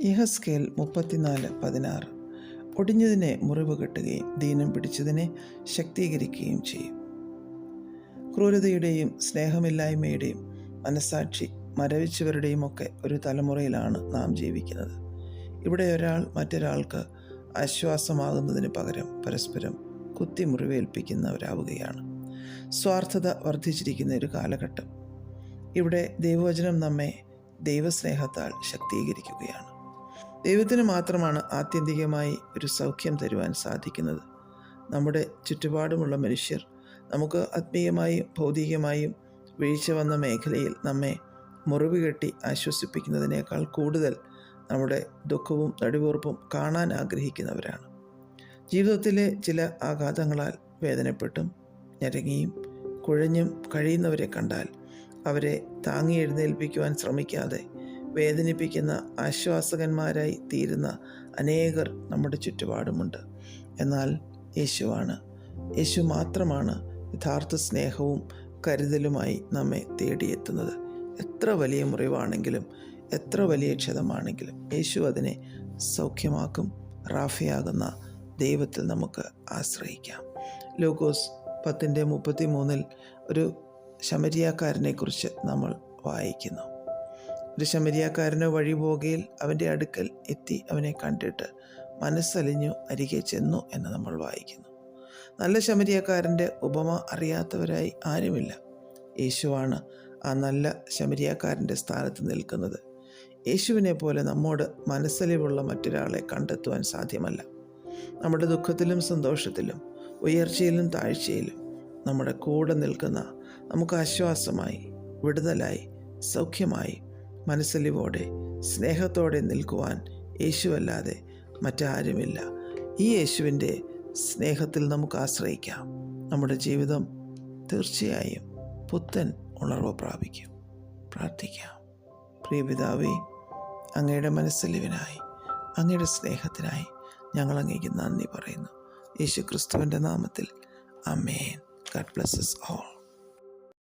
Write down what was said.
ഇഹസ്കേൽ മുപ്പത്തിനാല് പതിനാറ്. ഒടിഞ്ഞതിനെ മുറിവ് കെട്ടുകയും ദീനം പിടിച്ചതിനെ ശക്തീകരിക്കുകയും ചെയ്യും. ക്രൂരതയുടെയും സ്നേഹമില്ലായ്മയുടെയും മനസാക്ഷി മരവിച്ചവരുടെയും ഒക്കെ ഒരു തലമുറയിലാണ് നാം ജീവിക്കുന്നത്. ഇവിടെ ഒരാൾ മറ്റൊരാൾക്ക് ആശ്വാസമാകുന്നതിന് പകരം പരസ്പരം കുത്തി മുറിവേൽപ്പിക്കുന്നവരാവുകയാണ് സ്വാർത്ഥത വർദ്ധിച്ചിരിക്കുന്ന ഒരു കാലഘട്ടം. ഇവിടെ ദൈവവചനം നമ്മെ ദൈവസ്നേഹത്താൽ ശക്തീകരിക്കുകയാണ്. ദൈവത്തിന് മാത്രമാണ് ആത്യന്തികമായി ഒരു സൗഖ്യം തരുവാൻ സാധിക്കുന്നത്. നമ്മുടെ ചുറ്റുപാടുമുള്ള മനുഷ്യർ നമുക്ക് ആത്മീയമായും ഭൗതികമായും വീഴ്ച വന്ന മേഖലയിൽ നമ്മെ മുറിവ് കെട്ടി ആശ്വസിപ്പിക്കുന്നതിനേക്കാൾ കൂടുതൽ നമ്മുടെ ദുഃഖവും നടിവുറപ്പും കാണാൻ ആഗ്രഹിക്കുന്നവരാണ്. ജീവിതത്തിലെ ചില ആഘാതങ്ങളാൽ വേദനപ്പെട്ടും ഞരങ്ങിയും കുഴഞ്ഞും കഴിയുന്നവരെ കണ്ടാൽ അവരെ താങ്ങി എഴുന്നേൽപ്പിക്കുവാൻ ശ്രമിക്കാതെ വേദനിപ്പിക്കുന്ന ആശ്വാസകന്മാരായി തീരുന്ന അനേകർ നമ്മുടെ ചുറ്റുപാടുമുണ്ട്. എന്നാൽ യേശുവാണ്. യേശു മാത്രമാണ് യഥാർത്ഥ സ്നേഹവും കരുതലുമായി നമ്മെ തേടിയെത്തുന്നത്. എത്ര വലിയ മുറിവാണെങ്കിലും എത്ര വലിയ ക്ഷതമാണെങ്കിലും യേശു അതിനെ സൗഖ്യമാക്കും റാഫിയാകുന്ന ദൈവത്തിൽ നമുക്ക് ആശ്രയിക്കാം. ലോഗോസ് പത്തിന്റെ മുപ്പത്തി മൂന്നിൽ ഒരു ശമരിയാക്കാരനെക്കുറിച്ച് നമ്മൾ വായിക്കുന്നു. ഒരു ശമരിയാക്കാരന് വഴി പോകയിൽ അവന്റെ അടുക്കൽ എത്തി അവനെ കണ്ടിട്ട് മനസ്സലിഞ്ഞു അരികെ ചെന്നു എന്ന് നമ്മൾ വായിക്കുന്നു. നല്ല ശമരിയാക്കാരന്റെ ഉപമ അറിയാത്തവരായി ആരുമില്ല. യേശുവാണ് ആ നല്ല ശമരിയാക്കാരന്റെ സ്ഥാനത്ത് നിൽക്കുന്നത്. യേശുവിനെ പോലെ നമ്മോട് മനസ്സലിവുള്ള മറ്റൊരാളെ കണ്ടെത്തുവാൻ സാധ്യമല്ല. നമ്മുടെ ദുഃഖത്തിലും സന്തോഷത്തിലും ഉയർച്ചയിലും താഴ്ചയിലും നമ്മുടെ കൂടെ നിൽക്കുന്ന നമുക്ക് ആശ്വാസമായി വിടുതലായി സൗഖ്യമായി മനസ്സലിവോടെ സ്നേഹത്തോടെ നിൽക്കുവാൻ യേശുവല്ലാതെ മറ്റാരുമില്ല. ഈ യേശുവിന്റെ സ്നേഹത്തിൽ നമുക്ക് ആശ്രയിക്കാം. നമ്മുടെ ജീവിതം തീർച്ചയായും പുത്തൻ ഉണർവ് പ്രാപിക്കും. പ്രാർത്ഥിക്കാം. പ്രിയപിതാവേ അങ്ങയുടെ മനസ്സലിവിനായി അങ്ങയുടെ സ്നേഹത്തിനായി ഞങ്ങൾ അങ്ങേക്ക് നന്ദി പറയുന്നു. യേശു ക്രിസ്തുവിന്റെ നാമത്തിൽ. Amen God blesses all.